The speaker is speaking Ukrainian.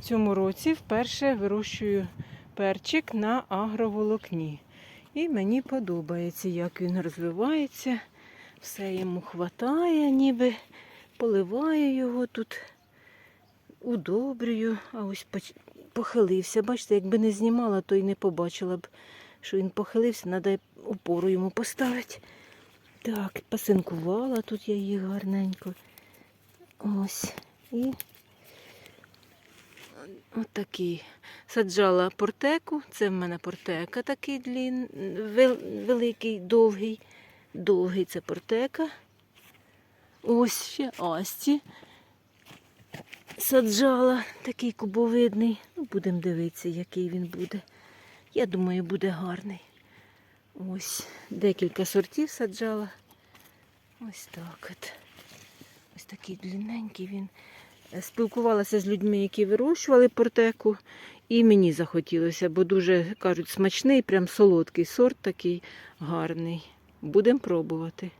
В цьому році вперше вирощую перчик на агроволокні. І мені подобається, як він розвивається. Все йому хватає, ніби поливаю його тут, удобрюю. А ось похилився. Бачите, якби не знімала, то й не побачила б, що він похилився, треба опору йому поставити. Так, пасинкувала тут я її гарненько. Ось. І отакий. Саджала портеку. Це в мене портека такий длін, вел- великий, довгий. Довгий це портека. Ось ще Асті. Саджала такий кубовидний. Ну, будемо дивитися, який він буде. Я думаю, буде гарний. Ось декілька сортів саджала. Ось так от. Ось такий длинненький він. Спілкувалася з людьми, які вирощували портеку, і мені захотілося, бо дуже, кажуть, смачний, прям солодкий сорт такий гарний. Будемо пробувати.